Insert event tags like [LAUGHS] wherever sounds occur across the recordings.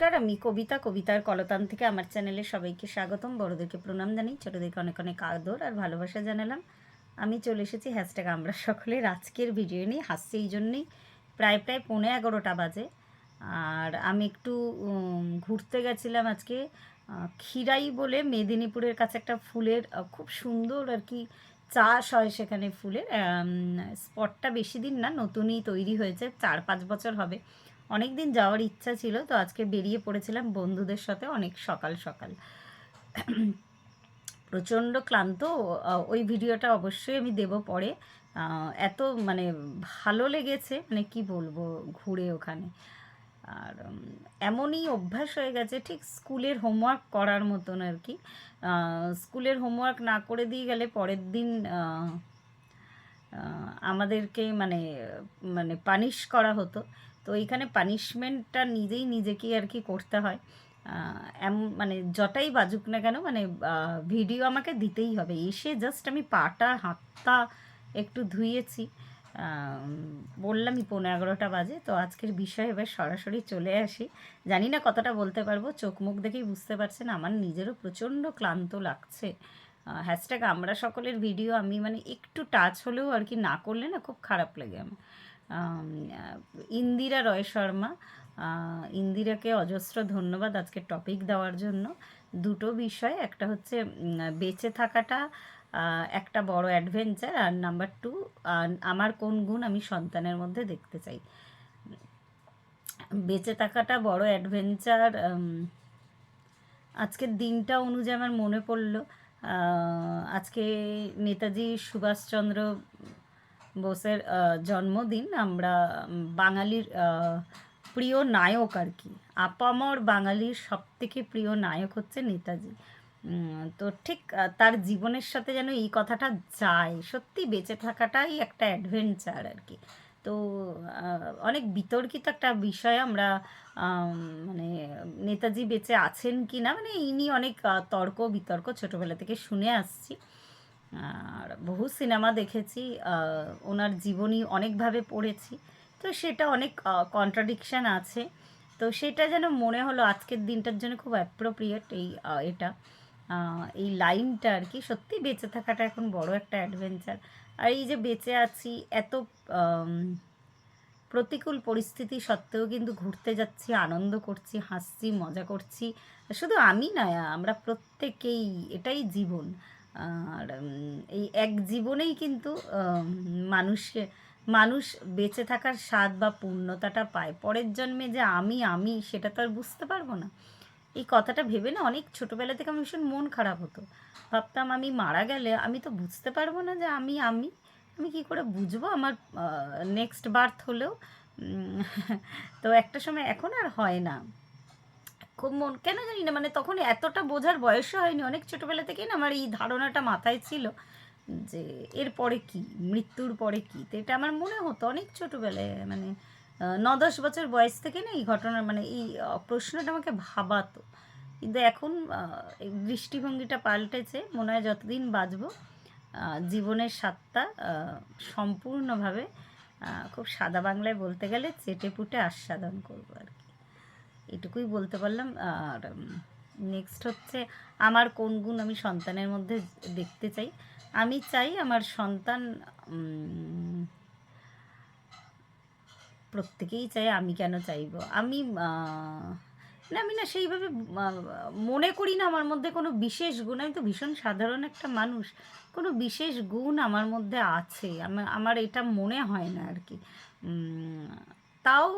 নমস্কার, আমি কবিতা, কবিতার কলতান থেকে আমার চ্যানেলে সবাইকে স্বাগতম। বড়দেরকে প্রণাম জানাই, ছোটোদেরকে অনেক অনেক আদর আর ভালোবাসা জানালাম। আমি চলে এসেছি হ্যাশট্যাগ আমরা সকলের আজকের ভিডিও নিয়ে। হাসছি এই জন্যেই প্রায় প্রায় পৌনে এগারোটা বাজে। আর আমি একটু ঘুরতে গেছিলাম আজকে খিরাই বলে মেদিনীপুরের কাছে একটা ফুলের খুব সুন্দর আর কি চাষ হয় সেখানে ফুলের। স্পটটা বেশি দিন না, নতুনই তৈরি হয়েছে, চার পাঁচ বছর হবে। অনেক দিন যাওয়ার ইচ্ছা ছিল, তো আজকে বেরিয়ে পড়েছিলাম বন্ধুদের সাথে অনেক সকাল সকাল। প্রচণ্ড ক্লান্ত ওই ভিডিওটা অবশ্যই আমি দেব পরে। এত মানে ভালো লেগেছে মানে কি বলব ঘুরে ওখানে। আর এমনই অভ্যাস হয়ে গেছে, ঠিক স্কুলের হোমওয়ার্ক করার মতন আর কি। স্কুলের হোমওয়ার্ক না করে দিয়ে গেলে পরের দিন আমাদেরকে মানে মানে পানিশ করা হতো। তো এইখানে পানিশমেন্টটা নিজেই নিজেকেই আর কি করতে হয়। এমন মানে যটাই বাজুক না কেন মানে ভিডিও আমাকে দিতেই হবে। এসে জাস্ট আমি পাটা, হাতটা একটু ধুয়েছি। বললামই পনেরো এগারোটা বাজে, তো আজকের বিষয় এবার সরাসরি চলে আসি। জানি না কতটা বলতে পারব, চোখ মুখ দেখেই বুঝতে পারছেন, আমার নিজেরও প্রচণ্ড ক্লান্ত লাগছে। হ্যাশট্যাগ আমরা সকলের ভিডিও আমি মানে একটু টাচ হলেও আর কি না করলে না খুব খারাপ লাগে আমার। ইন্দিরা রয় শর্মা। ইন্দিরাকে অজস্র ধন্যবাদ আজকে টপিক দেওয়ার জন্য। দুটো বিষয়, একটা হচ্ছে বেঁচে থাকাটা একটা বড় অ্যাডভেঞ্চার আর নাম্বার টু আমার কোন গুণ আমি সন্তানের মধ্যে দেখতে চাই। বেঁচে থাকাটা বড় অ্যাডভেঞ্চার আজকের দিনটা অনুযায়ী আমার মনে পড়ল। আজকে নেতাজি সুভাষচন্দ্র বোসের জন্মদিন আমরা বাঙালির প্রিয় নায়ক আর কি। আপামর বাঙালির সব থেকে প্রিয় নায়ক হচ্ছে নেতাজি। তো ঠিক তার জীবনের সাথে যেন এই কথাটা যায়, সত্যি বেঁচে থাকাটাই একটা অ্যাডভেঞ্চার আর কি। তো অনেক বিতর্কিত একটা বিষয় আমরা মানে নেতাজি বেঁচে আছেন কি না মানে এই নিয়ে অনেক তর্ক বিতর্ক ছোটোবেলা থেকে শুনে আসছি। আর বহু সিনেমা দেখেছি ওনার জীবনী অনেকভাবে পড়েছি। তো সেটা অনেক কন্ট্রাডিকশান আছে। তো সেটা যেন মনে হলো আজকের দিনটার জন্য খুব অ্যাপ্রোপ্রিয়েট এই এটা। এই লাইনটা আর কি, সত্যি বেঁচে থাকাটা এখন বড় একটা অ্যাডভেঞ্চার আর এই যে বেঁচে আছি, এত প্রতিকূল পরিস্থিতি সত্ত্বেও কিন্তু ঘুরতে যাচ্ছি, আনন্দ করছি, হাসছি, মজা করছি। শুধু আমি নয় আমরা প্রত্যেকেই, এটাই জীবন। আর এই এক জীবনেই কিন্তু আম, মানুষকে মানুষ বেঁচে থাকার স্বাদ বা পূর্ণতাটা পায়। পরের জন্মে যে আমি আমি সেটা তো আর বুঝতে পারব না। এই কথাটা ভেবে না অনেক ছোটোবেলা থেকে আমার ভীষণ মন খারাপ হতো। ভাবতাম আমি মারা গেলে আমি তো বুঝতে পারব না যে আমি আমি আমি কি করে বুঝব আমার নেক্সট বার্থ হলেও? [LAUGHS] তো একটা সময় এখন আর হয় না। খুব মন কেন জানি না মানে তখন এতটা বোঝার বয়সও হয়নি অনেক ছোটোবেলা থেকেই না আমার এই ধারণাটা মাথায় ছিল যে এর পরে কি মৃত্যুর পরে কি তো এটা আমার মনে হতো অনেক ছোটোবেলায় মানে ন দশ বছর বয়স থেকে না এই ঘটনা মানে এই প্রশ্নটা আমাকে ভাবাতো। কিন্তু এখন দৃষ্টিভঙ্গিটা পাল্টেছে মনে হয় যতদিন বাঁচবো জীবনের আহ, সম্পূর্ণভাবে খুব সাদা বাংলায় বলতে গেলে চেটে পুটে আস্বাদন করব আর কি। এটুকুই বলতে পারলাম। আর নেক্সট হচ্ছে আমার কোন গুণ আমি সন্তানের মধ্যে দেখতে চাই? আমি চাই আমার সন্তান প্রত্যেকেই চাই আমি কেন চাইব? আমি না আমি না সেইভাবে মনে করি না আমার মধ্যে কোনো বিশেষ গুণ। আমি তো ভীষণ সাধারণ একটা মানুষ। কোনো বিশেষ গুণ আমার মধ্যে আছে। আমার এটা মনে হয় না আর কি। তাও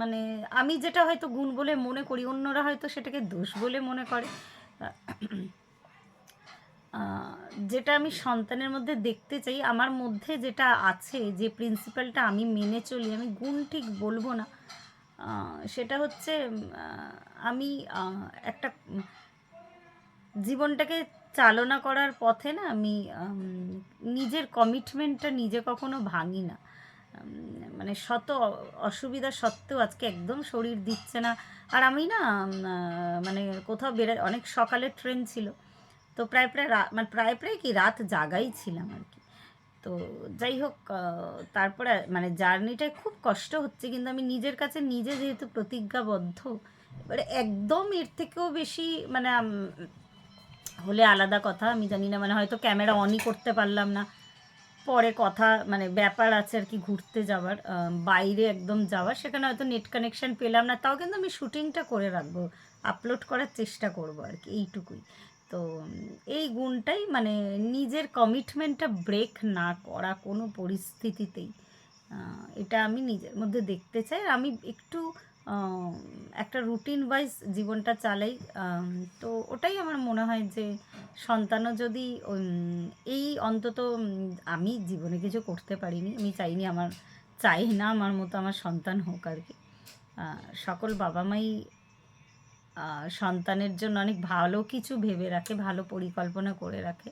মানে আমি যেটা হয়তো গুণ বলে মনে করি, অন্যরা হয়তো সেটাকে দোষ বলে মনে করে। যেটা আমি সন্তানের মধ্যে দেখতে চাই, আমার মধ্যে যেটা আছে, যে প্রিন্সিপালটা আমি মেনে চলি, আমি গুণ ঠিক বলব না সেটা হচ্ছে আমি একটা জীবনটাকে চালনা করার পথে না আমি নিজের কমিটমেন্টটা নিজে কখনো ভাঙি না। মানে শত অসুবিধা সত্ত্বেও আজকে একদম শরীর দিচ্ছে না। আর আমি না মানে কোথাও বেড়ে, অনেক সকালের ট্রেন ছিল। তো প্রায় প্রায় মানে প্রায় প্রায় কি রাত জাগাই ছিলাম আর কি। তো যাই হোক তারপরে মানে জার্নিটায় খুব কষ্ট হচ্ছে। কিন্তু আমি নিজের কাছে নিজে যেহেতু প্রতিজ্ঞাবদ্ধ, এবারে একদম এর থেকেও বেশি মানে হলে আলাদা কথা। আমি জানি না মানে হয়তো ক্যামেরা অনই করতে পারলাম না। পরে কথা মানে ব্যাপার আছে আর কি ঘুরতে যাওয়ার বাইরে একদম যাওয়ার, সেখানে হয়তো নেট কানেকশন পেলাম না, তাও কিন্তু আমি শুটিংটা করে রাখব আপলোড করার চেষ্টা করব আর কি, এইটুকুই। তো, এই গুণটাই মানে নিজের কমিটমেন্টটা ব্রেক না করা কোনো পরিস্থিতিতেই এটা আমি নিজের মধ্যে দেখতে চাই, আর আমি একটু একটা রুটিন ওয়াইজ জীবনটা চালাই। তো ওটাই আমার মনে হয় যে সন্তানও যদি এই অন্তত আমি জীবনে কিছু করতে পারিনি, আমি চাইনি আমার, চাই না আমার মতো আমার সন্তান হোক আর কি। সকল বাবা মাই সন্তানের জন্য অনেক ভালো কিছু ভেবে রাখে, ভালো পরিকল্পনা করে রাখে।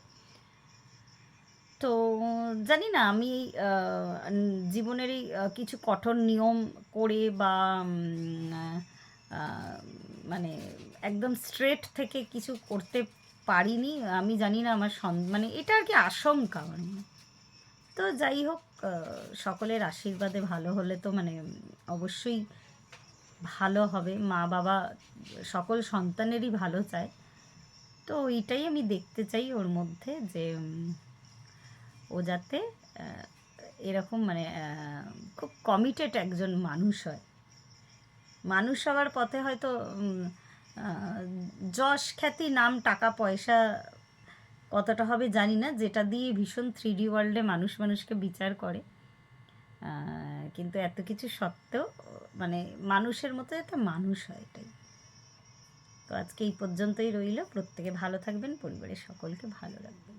তো জানি না আমি এই আহ, উম, জীবনের এই কিছু কঠোর নিয়ম করে বা মানে একদম স্ট্রেট থেকে কিছু করতে পারিনি। আমি জানি না আমার মানে এটা আর কি আশঙ্কা মনে। তো যাই হোক সকলের আশীর্বাদে ভালো হলে তো মানে অবশ্যই ভালো হবে। মা বাবা সকল সন্তানেরই ভালো চায়। তো এইটাই আমি দেখতে চাই ওর মধ্যে যে ও যাতে এরকম মানে খুব কমিটেড একজন মানুষ হয়। মানুষ হওয়ার পথে হয়তো যশ খ্যাতি, নাম, টাকা, পয়সা কতটা হবে জানি না। যেটা দিয়ে ভীষণ থ্রি ডি ওয়ার্ল্ডে মানুষ মানুষকে বিচার করে। কিন্তু এত কিছু সত্ত্বেও মানে মানুষের মতো একটা মানুষ হয় এটাই। তো আজকে এই পর্যন্তই রইল। প্রত্যেকে ভালো থাকবেন, পরিবারের সকলকে ভালো রাখবেন।